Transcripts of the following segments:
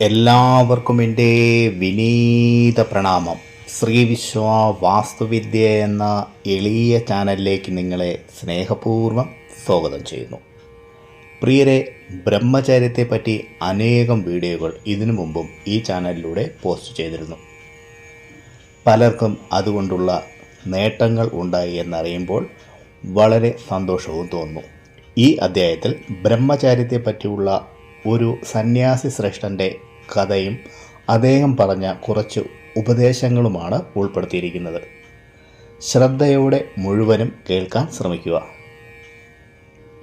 എല്ലാവർക്കും എന്റെ വിനീത പ്രണാമം. ശ്രീ വിശ്വ വാസ്തുവിദ്യ എന്ന എളിയ ചാനലിലേക്ക് നിങ്ങളെ സ്നേഹപൂർവം സ്വാഗതം ചെയ്യുന്നു. പ്രിയരെ ബ്രഹ്മചര്യത്തെപ്പറ്റി അനേകം വീഡിയോകൾ ഇതിനു മുമ്പും ഈ ചാനലിലൂടെ പോസ്റ്റ് ചെയ്തിരുന്നു. പലർക്കും അതുകൊണ്ടുള്ള നേട്ടങ്ങൾ ഉണ്ടായി എന്നറിയുമ്പോൾ വളരെ സന്തോഷവും തോന്നുന്നു. ഈ അദ്ധ്യായത്തിൽ ബ്രഹ്മചാര്യത്തെപ്പറ്റിയുള്ള ഒരു സന്യാസി ശ്രേഷ്ഠന്റെ കഥയും അദ്ദേഹം പറഞ്ഞ കുറച്ച് ഉപദേശങ്ങളുമാണ് ഉൾപ്പെടുത്തിയിരിക്കുന്നത്. ശ്രദ്ധയോടെ മുഴുവനും കേൾക്കാൻ ശ്രമിക്കുക.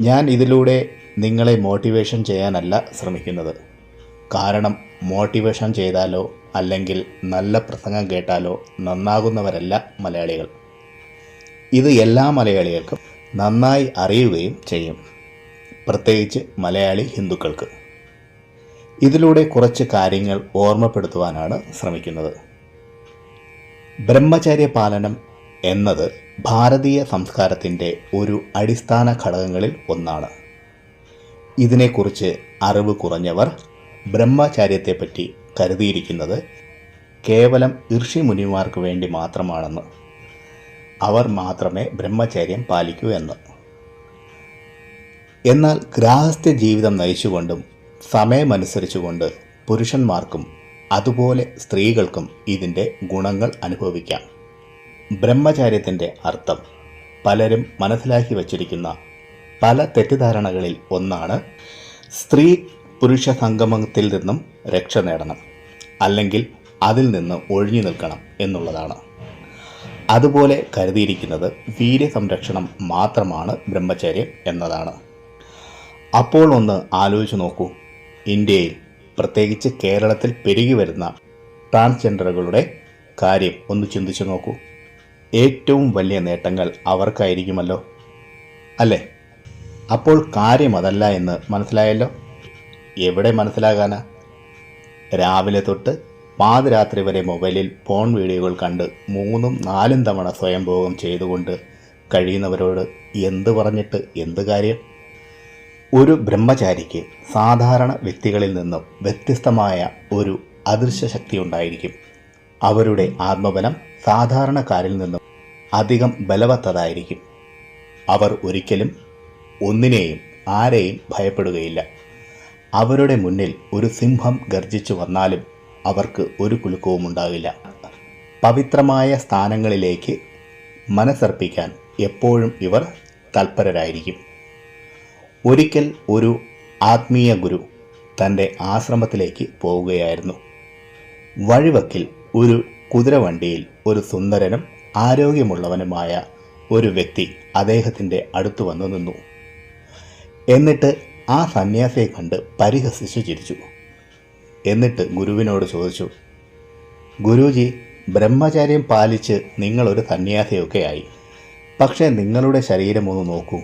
ഞാൻ ഇതിലൂടെ നിങ്ങളെ മോട്ടിവേഷൻ ചെയ്യാനല്ല ശ്രമിക്കുന്നത്. കാരണം മോട്ടിവേഷൻ ചെയ്താലോ അല്ലെങ്കിൽ നല്ല പ്രസംഗം കേട്ടാലോ നന്നാകുന്നവരല്ല മലയാളികൾ. ഇത് എല്ലാ മലയാളികൾക്കും നന്നായി അറിയുകയും ചെയ്യും. പ്രത്യേകിച്ച് മലയാളി ഹിന്ദുക്കൾക്ക്. ഇതിലൂടെ കുറച്ച് കാര്യങ്ങൾ ഓർമ്മപ്പെടുത്തുവാനാണ് ശ്രമിക്കുന്നത്. ബ്രഹ്മചര്യ പാലനം എന്നത് ഭാരതീയ സംസ്കാരത്തിന്റെ ഒരു അടിസ്ഥാന ഘടകങ്ങളിൽ ഒന്നാണ്. ഇതിനെക്കുറിച്ച് അറിവ് കുറഞ്ഞവർ ബ്രഹ്മചാര്യത്തെപ്പറ്റി കരുതിയിരിക്കുന്നത് കേവലം ഋഷിമുനിമാർക്ക് വേണ്ടി മാത്രമാണെന്ന്. അവർ മാത്രമേ ബ്രഹ്മചര്യം പാലിക്കൂ എന്ന്. എന്നാൽ ഗ്രാഹസ്ഥ ജീവിതം നയിച്ചുകൊണ്ടും സമയമനുസരിച്ചുകൊണ്ട് പുരുഷന്മാർക്കും അതുപോലെ സ്ത്രീകൾക്കും ഇതിന്റെ ഗുണങ്ങൾ അനുഭവിക്കാം. ബ്രഹ്മചാര്യത്തിന്റെ അർത്ഥം പലരും മനസ്സിലാക്കി വച്ചിരിക്കുന്ന പല തെറ്റിദ്ധാരണകളിൽ ഒന്നാണ് സ്ത്രീ പുരുഷ സംഗമത്തിൽ നിന്നും രക്ഷ നേടണം അല്ലെങ്കിൽ അതിൽ നിന്ന് ഒഴിഞ്ഞു നിൽക്കണം എന്നുള്ളതാണ്. അതുപോലെ കരുതിയിരിക്കുന്നത് വീര്യസംരക്ഷണം മാത്രമാണ് ബ്രഹ്മചര്യം എന്നതാണ്. അപ്പോൾ ഒന്ന് ആലോചിച്ച് നോക്കൂ. ഇന്ത്യയിൽ പ്രത്യേകിച്ച് കേരളത്തിൽ പെരുകി വരുന്ന ട്രാൻസ്ജെൻഡറുകളുടെ കാര്യം ഒന്ന് ചിന്തിച്ചു നോക്കൂ. ഏറ്റവും വലിയ നേട്ടങ്ങൾ അവർക്കായിരിക്കുമല്ലോ. അല്ലേ? അപ്പോൾ കാര്യം അതല്ല എന്ന് മനസ്സിലായല്ലോ? എവിടെ മനസ്സിലാകാനാ? രാവിലെ തൊട്ട് പാതിരാത്രി വരെ മൊബൈലിൽ ഫോൺ വീഡിയോകൾ കണ്ട് മൂന്നും നാലും തവണ സ്വയംഭോഗം ചെയ്തുകൊണ്ട് കഴിയുന്നവരോട് എന്ത് പറഞ്ഞിട്ട് എന്ത് കാര്യം? ഒരു ബ്രഹ്മചാരിക്ക് സാധാരണ വ്യക്തികളിൽ നിന്നും വ്യത്യസ്തമായ ഒരു അദൃശ്യ ശക്തി ഉണ്ടായിരിക്കും. അവരുടെ ആത്മബലം സാധാരണക്കാരിൽ നിന്നും അധികം ബലവത്തതായിരിക്കും. അവർ ഒരിക്കലും ഒന്നിനെയും ആരെയും ഭയപ്പെടുകയില്ല. അവരുടെ മുന്നിൽ ഒരു സിംഹം ഗർജിച്ചു വന്നാലും അവർക്ക് ഒരു കുലുക്കവും ഉണ്ടാകില്ല. പവിത്രമായ സ്ഥാനങ്ങളിലേക്ക് മനസ്സർപ്പിക്കാൻ എപ്പോഴും ഇവർ തൽപരരായിരിക്കും. ഒരിക്കൽ ഒരു ആത്മീയ ഗുരു തന്റെ ആശ്രമത്തിലേക്ക് പോവുകയായിരുന്നു. വഴിവക്കിൽ ഒരു കുതിരവണ്ടിയിൽ ഒരു സുന്ദരനും ആരോഗ്യമുള്ളവനുമായ ഒരു വ്യക്തി അദ്ദേഹത്തിന്റെ അടുത്ത് വന്നു നിന്നു. എന്നിട്ട് ആ സന്യാസിയെ കണ്ട് പരിഹസിച്ചു ചിരിച്ചു. എന്നിട്ട് ഗുരുവിനോട് ചോദിച്ചു ഗുരുജി ബ്രഹ്മചാര്യം പാലിച്ച് നിങ്ങളൊരു സന്യാസിയൊക്കെ ആയി പക്ഷേ നിങ്ങളുടെ ശരീരം ഒന്ന് നോക്കൂ.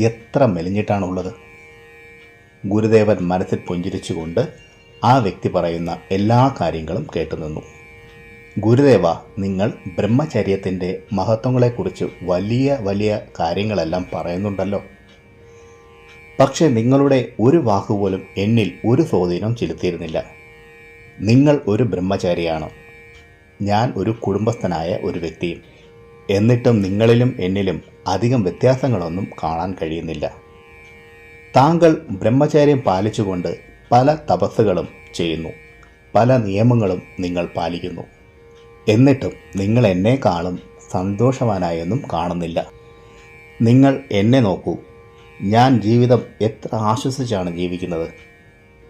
എത്ര മെലിഞ്ഞിട്ടാണുള്ളത്? ഗുരുദേവൻ മനസ്സിൽ പുഞ്ചിരിച്ചുകൊണ്ട് ആ വ്യക്തി പറയുന്ന എല്ലാ കാര്യങ്ങളും കേട്ടുനിന്നു ഗുരുദേവ നിങ്ങൾ ബ്രഹ്മചര്യത്തിന്റെ മഹത്വങ്ങളെക്കുറിച്ച് വലിയ വലിയ കാര്യങ്ങളെല്ലാം പറയുന്നുണ്ടല്ലോ. പക്ഷേ നിങ്ങളുടെ ഒരു വാക്കുപോലും എന്നിൽ ഒരു സ്വാധീനം ചെലുത്തിയിരുന്നില്ല. നിങ്ങൾ ഒരു ബ്രഹ്മചാരിയാണ്. ഞാൻ ഒരു കുടുംബസ്ഥനായ ഒരു വ്യക്തിയും. എന്നിട്ടും നിങ്ങളിലും എന്നിലും അധികം വ്യത്യാസങ്ങളൊന്നും കാണാൻ കഴിയുന്നില്ല. താങ്കൾ ബ്രഹ്മചാര്യം പാലിച്ചുകൊണ്ട് പല തപസ്സുകളും ചെയ്യുന്നു. പല നിയമങ്ങളും നിങ്ങൾ പാലിക്കുന്നു. എന്നിട്ടും നിങ്ങൾ എന്നെക്കാളും സന്തോഷവാനായൊന്നും കാണുന്നില്ല. നിങ്ങൾ എന്നെ നോക്കൂ. ഞാൻ ജീവിതം എത്ര ആശ്വസിച്ചാണ് ജീവിക്കുന്നത്.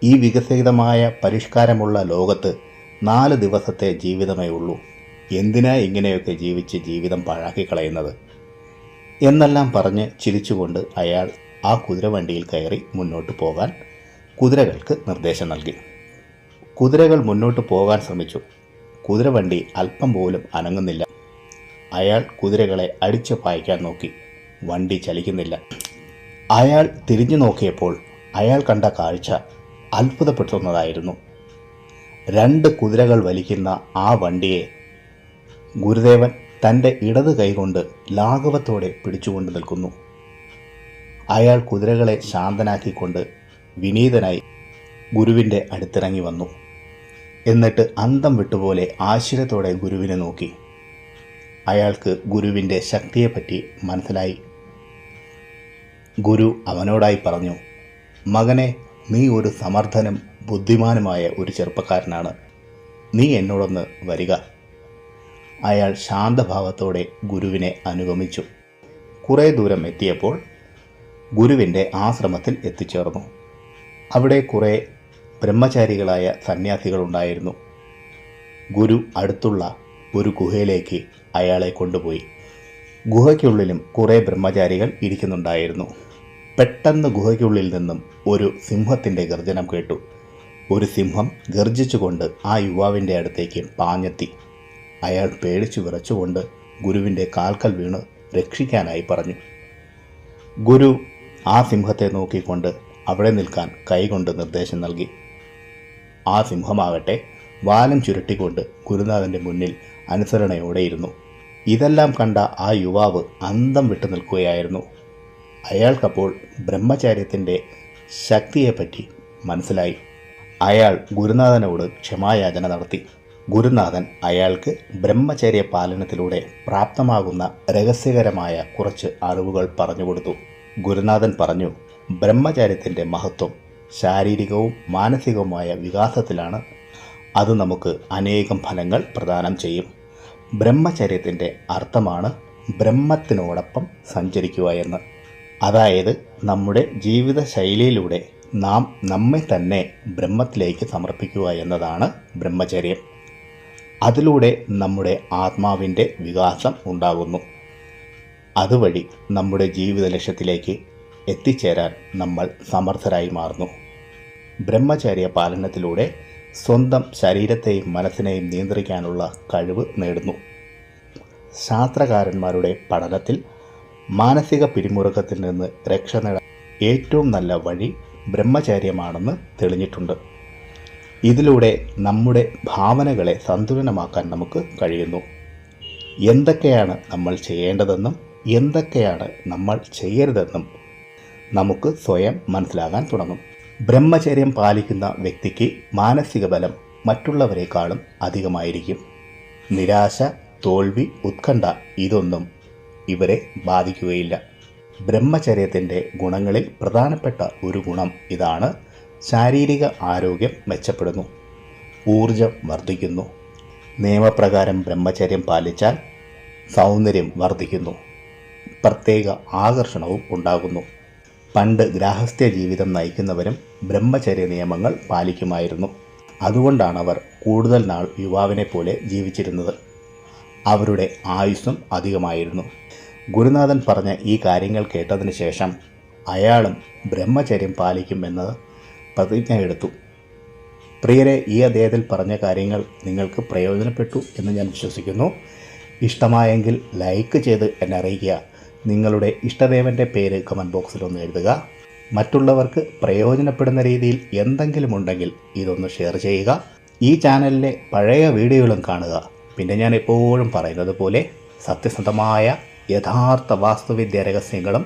ഈ വികസിതമായ പരിഷ്കാരമുള്ള ലോകത്ത് നാല് ദിവസത്തെ ജീവിതമേ ഉള്ളൂ. എന്തിനാ ഇങ്ങനെയൊക്കെ ജീവിച്ച് ജീവിതം പാഴാക്കി കളയുന്നത് എന്നെല്ലാം പറഞ്ഞ് ചിരിച്ചുകൊണ്ട് അയാൾ ആ കുതിരവണ്ടിയിൽ കയറി മുന്നോട്ട് പോകാൻ കുതിരകൾക്ക് നിർദ്ദേശം നൽകി. കുതിരകൾ മുന്നോട്ട് പോകാൻ ശ്രമിച്ചു. കുതിരവണ്ടി അല്പം പോലും അനങ്ങുന്നില്ല. അയാൾ കുതിരകളെ അടിച്ച് പായിക്കാൻ നോക്കി. വണ്ടി ചലിക്കുന്നില്ല. അയാൾ തിരിഞ്ഞു നോക്കിയപ്പോൾ അയാൾ കണ്ട കാഴ്ച അത്ഭുതപ്പെടുത്തുന്നതായിരുന്നു. രണ്ട് കുതിരകൾ വലിക്കുന്ന ആ വണ്ടിയെ ഗുരുദേവൻ തന്റെ ഇടത് കൈകൊണ്ട് ലാഘവത്തോടെ പിടിച്ചുകൊണ്ട് നിൽക്കുന്നു. അയാൾ കുതിരകളെ ശാന്തനാക്കിക്കൊണ്ട് വിനീതനായി ഗുരുവിന്റെ അടുത്തിറങ്ങി വന്നു. എന്നിട്ട് അന്തം വിട്ടുപോലെ ആശ്ചര്യത്തോടെ ഗുരുവിനെ നോക്കി. അയാൾക്ക് ഗുരുവിന്റെ ശക്തിയെപ്പറ്റി മനസ്സിലായി. ഗുരു അവനോടായി പറഞ്ഞു മകനെ നീ ഒരു സമർത്ഥനും ബുദ്ധിമാനുമായ ഒരു ചെറുപ്പക്കാരനാണ്. നീ എന്നോടൊന്ന് വരിക. അയാൾ ശാന്തഭാവത്തോടെ ഗുരുവിനെ അനുഗമിച്ചു. കുറേ ദൂരം എത്തിയപ്പോൾ ഗുരുവിന്റെ ആശ്രമത്തിൽ എത്തിച്ചേർന്നു. അവിടെ കുറേ ബ്രഹ്മചാരികളായ സന്യാസികളുണ്ടായിരുന്നു. ഗുരു അടുത്തുള്ള ഒരു ഗുഹയിലേക്ക് അയാളെ കൊണ്ടുപോയി. ഗുഹയ്ക്കുള്ളിലും കുറേ ബ്രഹ്മചാരികൾ ഇരിക്കുന്നുണ്ടായിരുന്നു. പെട്ടെന്ന് ഗുഹയ്ക്കുള്ളിൽ നിന്നും ഒരു സിംഹത്തിന്റെ ഗർജനം കേട്ടു. ഒരു സിംഹം ഗർജിച്ചുകൊണ്ട് ആ യുവാവിന്റെ അടുത്തേക്ക് പാഞ്ഞെത്തി. അയാൾ പേടിച്ചു വിറച്ചുകൊണ്ട് ഗുരുവിന്റെ കാൽക്കൽ വീണ് രക്ഷിക്കാനായി പറഞ്ഞു. ഗുരു ആ സിംഹത്തെ നോക്കിക്കൊണ്ട് അവിടെ നിൽക്കാൻ കൈകൊണ്ട് നിർദ്ദേശം നൽകി. ആ സിംഹമാകട്ടെ വാലം ചുരുട്ടിക്കൊണ്ട് ഗുരുനാഥന്റെ മുന്നിൽ അനുസരണയോടെയിരുന്നു. ഇതെല്ലാം കണ്ട ആ യുവാവ് അന്തം വിട്ടു നിൽക്കുകയായിരുന്നു. അയാൾക്കപ്പോൾ ബ്രഹ്മചാര്യത്തിന്റെ ശക്തിയെപ്പറ്റി മനസ്സിലായി. അയാൾ ഗുരുനാഥനോട് ക്ഷമായാചന നടത്തി. ഗുരുനാഥൻ അയാൾക്ക് ബ്രഹ്മചര്യ പാലനത്തിലൂടെ പ്രാപ്തമാകുന്ന രഹസ്യകരമായ കുറച്ച് അറിവുകൾ പറഞ്ഞുകൊടുത്തു ഗുരുനാഥൻ പറഞ്ഞു ബ്രഹ്മചാര്യത്തിന്റെ മഹത്വം ശാരീരികവും മാനസികവുമായ വികാസത്തിലാണ്. അത് നമുക്ക് അനേകം ഫലങ്ങൾ പ്രദാനം ചെയ്യും. ബ്രഹ്മചര്യത്തിന്റെ അർത്ഥമാണ് ബ്രഹ്മത്തിനോടൊപ്പം സഞ്ചരിക്കുക എന്ന്. അതായത് നമ്മുടെ ജീവിത ശൈലിയിലൂടെ നാം നമ്മെ തന്നെ ബ്രഹ്മത്തിലേക്ക് സമർപ്പിക്കുക എന്നതാണ് ബ്രഹ്മചര്യം. അതിലൂടെ നമ്മുടെ ആത്മാവിന്റെ വികാസം ഉണ്ടാകുന്നു. അതുവഴി നമ്മുടെ ജീവിത ലക്ഷ്യത്തിലേക്ക് എത്തിച്ചേരാൻ നമ്മൾ സമർത്ഥരായി മാറുന്നു. ബ്രഹ്മചാര്യ പാലനത്തിലൂടെ സ്വന്തം ശരീരത്തെയും മനസ്സിനെയും നിയന്ത്രിക്കാനുള്ള കഴിവ് നേടുന്നു. ശാസ്ത്രകാരന്മാരുടെ പഠനത്തിൽ മാനസിക പിരിമുറുക്കത്തിൽ നിന്ന് രക്ഷ നേടാൻ ഏറ്റവും നല്ല വഴി ബ്രഹ്മചാര്യമാണെന്ന് തെളിഞ്ഞിട്ടുണ്ട്. ഇതിലൂടെ നമ്മുടെ ഭാവനകളെ സന്തുലനമാക്കാൻ നമുക്ക് കഴിയുന്നു. എന്തൊക്കെയാണ് നമ്മൾ ചെയ്യേണ്ടതെന്നും എന്തൊക്കെയാണ് നമ്മൾ ചെയ്യരുതെന്നും നമുക്ക് സ്വയം മനസ്സിലാകാൻ തുടങ്ങും. ബ്രഹ്മചര്യം പാലിക്കുന്ന വ്യക്തിക്ക് മാനസിക ബലം മറ്റുള്ളവരെക്കാളും അധികമായിരിക്കും. നിരാശ തോൽവി ഉത്കണ്ഠ ഇതൊന്നും ഇവരെ ബാധിക്കുകയില്ല. ബ്രഹ്മചര്യത്തിന്റെ ഗുണങ്ങളിൽ പ്രധാനപ്പെട്ട ഒരു ഗുണം ഇതാണ് ശാരീരിക ആരോഗ്യം മെച്ചപ്പെടുന്നു. ഊർജം വർദ്ധിക്കുന്നു. നിയമപ്രകാരം ബ്രഹ്മചര്യം പാലിച്ചാൽ സൗന്ദര്യം വർദ്ധിക്കുന്നു. പ്രത്യേക ആകർഷണവും ഉണ്ടാകുന്നു. പണ്ട് ഗ്രാഹസ്ഥ്യ ജീവിതം നയിക്കുന്നവരും ബ്രഹ്മചര്യ നിയമങ്ങൾ പാലിക്കുമായിരുന്നു. അതുകൊണ്ടാണ് അവർ കൂടുതൽ നാൾ യുവാവിനെ പോലെ ജീവിച്ചിരുന്നത്. അവരുടെ ആയുസ്സും അധികമായിരുന്നു. ഗുരുനാഥൻ പറഞ്ഞ ഈ കാര്യങ്ങൾ കേട്ടതിന് ശേഷം അയാളും ബ്രഹ്മചര്യം പാലിക്കുമെന്ന് പ്രതിജ്ഞ എടുത്തു പ്രിയരെ ഈ അദ്ദേഹത്തിൽ പറഞ്ഞ കാര്യങ്ങൾ നിങ്ങൾക്ക് പ്രയോജനപ്പെട്ടു എന്ന് ഞാൻ വിശ്വസിക്കുന്നു. ഇഷ്ടമായെങ്കിൽ ലൈക്ക് ചെയ്ത് എന്നെ അറിയിക്കുക. നിങ്ങളുടെ ഇഷ്ടദേവന്റെ പേര് കമന്റ് ബോക്സിൽ ഒന്ന് എഴുതുക. മറ്റുള്ളവർക്ക് പ്രയോജനപ്പെടുന്ന രീതിയിൽ എന്തെങ്കിലും ഉണ്ടെങ്കിൽ ഇതൊന്ന് ഷെയർ ചെയ്യുക. ഈ ചാനലിലെ പഴയ വീഡിയോകളും കാണുക. പിന്നെ ഞാൻ എപ്പോഴും പറയുന്നത് പോലെ സത്യസന്ധമായ യഥാർത്ഥ വാസ്തുവിദ്യ രഹസ്യങ്ങളും